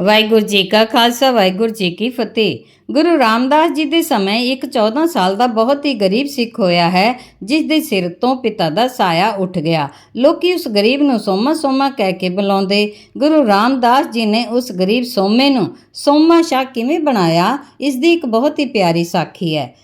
ਵਾਹਿਗੁਰੂ ਜੀ ਕਾ ਖਾਲਸਾ, ਵਾਹਿਗੁਰੂ ਜੀ ਕੀ ਫਤਿਹ। ਗੁਰੂ ਰਾਮਦਾਸ ਜੀ ਦੇ ਸਮੇਂ ਇੱਕ 14 ਸਾਲ ਦਾ ਬਹੁਤ ਹੀ ਗਰੀਬ ਸਿੱਖ ਹੋਇਆ ਹੈ, ਜਿਸ ਦੇ ਸਿਰ ਤੋਂ ਪਿਤਾ ਦਾ ਸਾਇਆ ਉੱਠ ਗਿਆ। ਲੋਕੀ ਉਸ ਗਰੀਬ ਨੂੰ ਸੋਮਾ ਸੋਮਾ ਕਹਿ ਕੇ ਬੁਲਾਉਂਦੇ। ਗੁਰੂ ਰਾਮਦਾਸ ਜੀ ਨੇ ਉਸ ਗਰੀਬ ਸੋਮੇ ਨੂੰ ਸੋਮਾ ਸ਼ਾਹ ਕਿਵੇਂ ਬਣਾਇਆ? ਇਸ ਦੀ ਇੱਕ ਬਹੁਤ ਹੀ ਪਿਆਰੀ ਸਾਖੀ ਹੈ।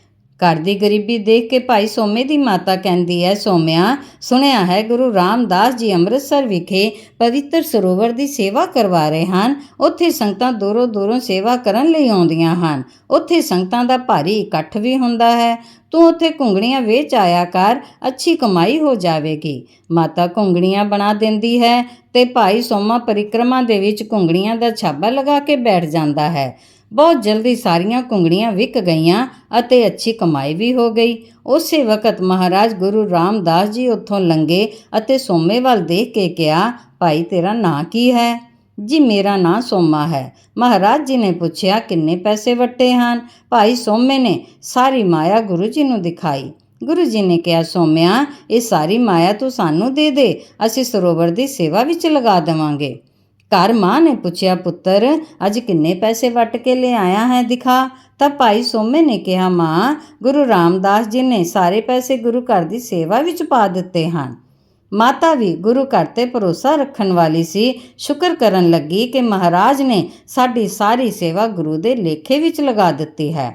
ਘਰ ਦੀ ਗਰੀਬੀ ਦੇਖ ਕੇ ਭਾਈ ਸੋਮੇ ਦੀ ਮਾਤਾ ਕਹਿੰਦੀ ਹੈ, ਸੋਮਿਆ, ਸੁਣਿਆ ਹੈ ਗੁਰੂ ਰਾਮਦਾਸ ਜੀ ਅੰਮ੍ਰਿਤਸਰ ਵਿਖੇ ਪਵਿੱਤਰ ਸਰੋਵਰ ਦੀ ਸੇਵਾ ਕਰਵਾ ਰਹੇ ਹਨ। ਉੱਥੇ ਸੰਗਤਾਂ ਦੂਰੋਂ ਦੂਰੋਂ ਸੇਵਾ ਕਰਨ ਲਈ ਆਉਂਦੀਆਂ ਹਨ। ਉੱਥੇ ਸੰਗਤਾਂ ਦਾ ਭਾਰੀ ਇਕੱਠ ਵੀ ਹੁੰਦਾ ਹੈ। ਤੂੰ ਉੱਥੇ ਘੁੰਗਣੀਆਂ ਵੇਚ ਆਇਆ ਕਰ, ਅੱਛੀ ਕਮਾਈ ਹੋ ਜਾਵੇਗੀ। ਮਾਤਾ ਘੁੰਗਣੀਆਂ ਬਣਾ ਦਿੰਦੀ ਹੈ ਤੇ ਭਾਈ ਸੋਮਾ ਪਰਿਕਰਮਾ ਦੇ ਵਿੱਚ ਘੁੰਗਣੀਆਂ ਦਾ ਛਾਬਾ ਲਗਾ ਕੇ ਬੈਠ ਜਾਂਦਾ ਹੈ। ਬਹੁਤ ਜਲਦੀ ਸਾਰੀਆਂ ਕੁੰਗੜੀਆਂ ਵਿਕ ਗਈਆਂ ਅਤੇ ਅੱਛੀ ਕਮਾਈ ਵੀ ਹੋ ਗਈ। ਉਸੇ ਵਕਤ ਮਹਾਰਾਜ ਗੁਰੂ ਰਾਮਦਾਸ ਜੀ ਉੱਥੋਂ ਲੰਗੇ ਅਤੇ ਸੋਮੇ ਵੱਲ ਦੇਖ ਕੇ ਕਿਹਾ, ਭਾਈ, ਤੇਰਾ ਨਾਂ ਕੀ ਹੈ? ਜੀ, ਮੇਰਾ ਨਾਂ ਸੋਮਾ ਹੈ। ਮਹਾਰਾਜ ਜੀ ਨੇ ਪੁੱਛਿਆ, ਕਿੰਨੇ ਪੈਸੇ ਵੱਟੇ ਹਨ? ਭਾਈ, ਸੋਮੇ ਨੇ ਸਾਰੀ ਮਾਇਆ ਗੁਰੂ ਜੀ ਨੂੰ ਦਿਖਾਈ। ਗੁਰੂ ਜੀ ਨੇ ਕਿਹਾ, ਸੋਮਿਆ, ਇਹ ਸਾਰੀ ਮਾਇਆ ਤੂੰ ਸਾਨੂੰ ਦੇ ਦੇ, ਅਸੀਂ ਸਰੋਵਰ ਦੀ ਸੇਵਾ ਵਿੱਚ ਲਗਾ ਦੇਵਾਂਗੇ। ਘਰ ਮਾਂ ਨੇ ਪੁੱਛਿਆ ਪੁੱਤਰ ਅੱਜ ਕਿੰਨੇ ਪੈਸੇ ਵਟ ਕੇ ਲੈ ਆਇਆ ਹੈ ਦਿਖਾ ਤਾਂ ਭਾਈ ਸੋਮੇ ਨੇ ਕਿਹਾ ਮਾਂ ਗੁਰੂ ਰਾਮਦਾਸ ਜੀ ਨੇ ਸਾਰੇ ਪੈਸੇ ਗੁਰੂ ਘਰ ਦੀ ਸੇਵਾ ਵਿੱਚ ਪਾ ਦਿੱਤੇ ਹਨ ਮਾਤਾ ਵੀ ਗੁਰੂ ਘਰ ਤੇ ਭਰੋਸਾ ਰੱਖਣ ਵਾਲੀ ਸੀ ਸ਼ੁਕਰ ਕਰਨ ਲੱਗੀ ਕਿ ਮਹਾਰਾਜ ਨੇ ਸਾਡੀ ਸਾਰੀ ਸੇਵਾ ਗੁਰੂ ਦੇ ਲੇਖੇ ਵਿੱਚ ਲਗਾ ਦਿੱਤੀ ਹੈ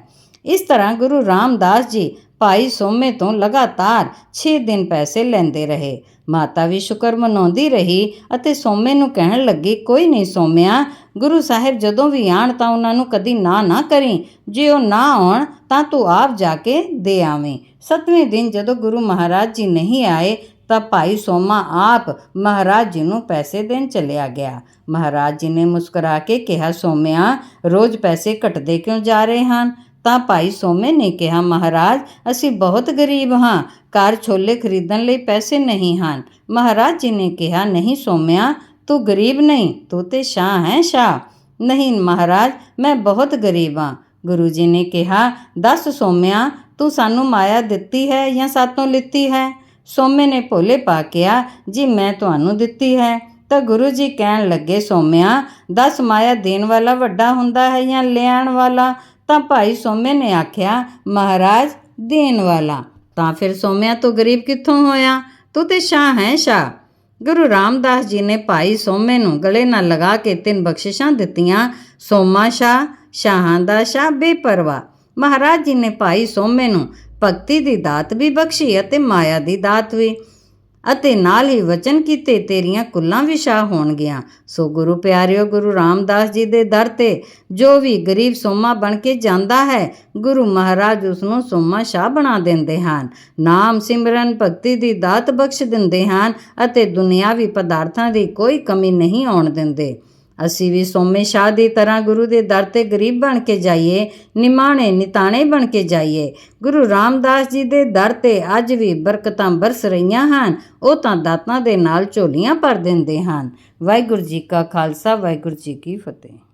ਇਸ ਤਰ੍ਹਾਂ ਗੁਰੂ ਰਾਮਦਾਸ ਜੀ ਭਾਈ ਸੋਮੇ ਤੋਂ ਲਗਾਤਾਰ 6 ਦਿਨ ਪੈਸੇ ਲੈਂਦੇ ਰਹੇ। ਮਾਤਾ ਵੀ ਸ਼ੁਕਰ ਮਨਾਉਂਦੀ ਰਹੀ ਅਤੇ ਸੋਮੇ ਨੂੰ ਕਹਿਣ ਲੱਗੀ, ਕੋਈ ਨਹੀਂ ਸੋਮਿਆ, ਗੁਰੂ ਸਾਹਿਬ ਜਦੋਂ ਵੀ ਆਣ ਤਾਂ ਉਹਨਾਂ ਨੂੰ ਕਦੀ ਨਾ ਨਾ ਕਰੀ। ਜੇ ਉਹ ਨਾ ਆਉਣ ਤਾਂ ਤੂੰ ਆਪ ਜਾ ਕੇ ਦੇ ਆਵੇਂ। ਸਤਵੇਂ ਦਿਨ ਜਦੋਂ ਗੁਰੂ ਮਹਾਰਾਜ ਜੀ ਨਹੀਂ ਆਏ ਤਾਂ ਭਾਈ ਸੋਮਾ ਆਪ ਮਹਾਰਾਜ ਜੀ ਨੂੰ ਪੈਸੇ ਦੇਣ ਚਲਿਆ ਗਿਆ। ਮਹਾਰਾਜ ਜੀ ਨੇ ਮੁਸਕਰਾ ਕੇ ਕਿਹਾ, ਸੋਮਿਆ, ਰੋਜ਼ ਪੈਸੇ ਘਟਦੇ ਕਿਉਂ ਜਾ ਰਹੇ ਹਨ? ਤਾਂ ਭਾਈ ਸੋਮੇ ਨੇ ਕਿਹਾ, ਮਹਾਰਾਜ, ਅਸੀਂ ਬਹੁਤ ਗਰੀਬ ਹਾਂ। ਘਰ ਛੋਲੇ ਖਰੀਦਣ ਲਈ ਪੈਸੇ ਨਹੀਂ ਹਨ। ਮਹਾਰਾਜ ਜੀ ਨੇ ਕਿਹਾ, ਨਹੀਂ ਸੋਮਿਆ, ਤੂੰ ਗਰੀਬ ਨਹੀਂ, ਤੂੰ ਤੇ ਸ਼ਾਹ ਹੈ ਸ਼ਾਹ। ਨਹੀਂ ਮਹਾਰਾਜ, ਮੈਂ ਬਹੁਤ ਗਰੀਬ ਹਾਂ। ਗੁਰੂ ਜੀ ਨੇ ਕਿਹਾ, ਦੱਸ ਸੋਮਿਆ, ਤੂੰ ਸਾਨੂੰ ਮਾਇਆ ਦਿੱਤੀ ਹੈ ਜਾਂ ਸਾਤੋਂ ਲਿੱਤੀ ਹੈ? ਸੋਮੇ ਨੇ ਭੋਲੇ ਪਾ ਕਿਹਾ, ਜੀ, ਮੈਂ ਤੁਹਾਨੂੰ ਦਿੱਤੀ ਹੈ। ਤਾਂ ਗੁਰੂ ਜੀ ਕਹਿਣ ਲੱਗੇ, ਸੋਮਿਆ, ਦਸ ਮਾਇਆ ਦੇਣ ਵਾਲਾ ਵੱਡਾ ਹੁੰਦਾ ਹੈ ਜਾਂ ਲੈਣ ਵਾਲਾ? ਤਾਂ ਭਾਈ ਸੋਮੇ ਨੇ ਆਖਿਆ, ਮਹਾਰਾਜ, ਦੇਣ ਵਾਲਾ। ਤਾਂ ਫਿਰ ਸੋਮਿਆ ਤੂੰ ਗਰੀਬ ਕਿੱਥੋਂ ਹੋਇਆ? ਤੂੰ ਤੇ ਸ਼ਾਹ ਹੈ ਸ਼ਾਹ। ਗੁਰੂ ਰਾਮਦਾਸ ਜੀ ਨੇ ਭਾਈ ਸੋਮੇ ਨੂੰ ਗਲੇ ਨਾਲ ਲਗਾ ਕੇ ਤਿੰਨ ਬਖਸ਼ਿਸ਼ਾਂ ਦਿੱਤੀਆਂ, ਸੋਮਾ ਸ਼ਾਹ, ਸ਼ਾਹਾਂ ਦਾ ਸ਼ਾਹ ਬੇਪਰਵਾ। ਮਹਾਰਾਜ ਜੀ ਨੇ ਭਾਈ ਸੋਮੇ ਨੂੰ ਭਗਤੀ ਦੀ ਦਾਤ ਵੀ ਬਖਸ਼ੀ ਅਤੇ ਮਾਇਆ ਦੀ ਦਾਤ ਵੀ। ਅਤੇ ਨਾਲ ਹੀ ਵਚਨ ਕੀਤੇ ਤੇਰੀਆਂ ਕੁੱਲਾਂ ਵੀ ਸ਼ਾਹ ਹੋਣਗੀਆਂ। ਸੋ ਗੁਰੂ ਪਿਆਰਿਓ, ਗੁਰੂ ਰਾਮਦਾਸ ਜੀ ਦੇ ਦਰ ਤੇ ਜੋ ਵੀ ਗਰੀਬ ਸੋਮਾ ਬਣ ਕੇ ਜਾਂਦਾ ਹੈ, ਗੁਰੂ ਮਹਾਰਾਜ ਉਸ ਨੂੰ ਸੋਮਾ ਸ਼ਾਹ ਬਣਾ ਦਿੰਦੇ ਹਨ। ਨਾਮ ਸਿਮਰਨ, ਭਗਤੀ ਦੀ ਦਾਤ ਬਖਸ਼ ਦਿੰਦੇ ਹਨ ਅਤੇ ਦੁਨਿਆਵੀ ਪਦਾਰਥਾਂ ਦੀ ਕੋਈ ਕਮੀ ਨਹੀਂ ਆਉਣ ਦਿੰਦੇ। ਅਸੀਂ ਵੀ ਸੋਮੇ ਸ਼ਾਹ ਦੀ ਤਰ੍ਹਾਂ ਗੁਰੂ ਦੇ ਦਰ ਤੇ ਗਰੀਬ ਬਣ ਕੇ ਜਾਈਏ, ਨਿਮਾਣੇ, ਨਿਤਾਣੇ ਬਣ ਕੇ ਜਾਈਏ। ਗੁਰੂ ਰਾਮਦਾਸ ਜੀ ਦੇ ਦਰ ਤੇ ਅੱਜ ਵੀ ਬਰਕਤਾਂ ਬਰਸ ਰਹੀਆਂ ਹਨ, ਉਹ ਤਾਂ ਦਾਤਾਂ ਦੇ ਨਾਲ ਝੋਲੀਆਂ ਭਰ ਦਿੰਦੇ ਹਨ। ਵਾਹਿਗੁਰੂ ਜੀ ਕਾ ਖਾਲਸਾ, ਵਾਹਿਗੁਰੂ ਜੀ ਕੀ ਫਤਿਹ।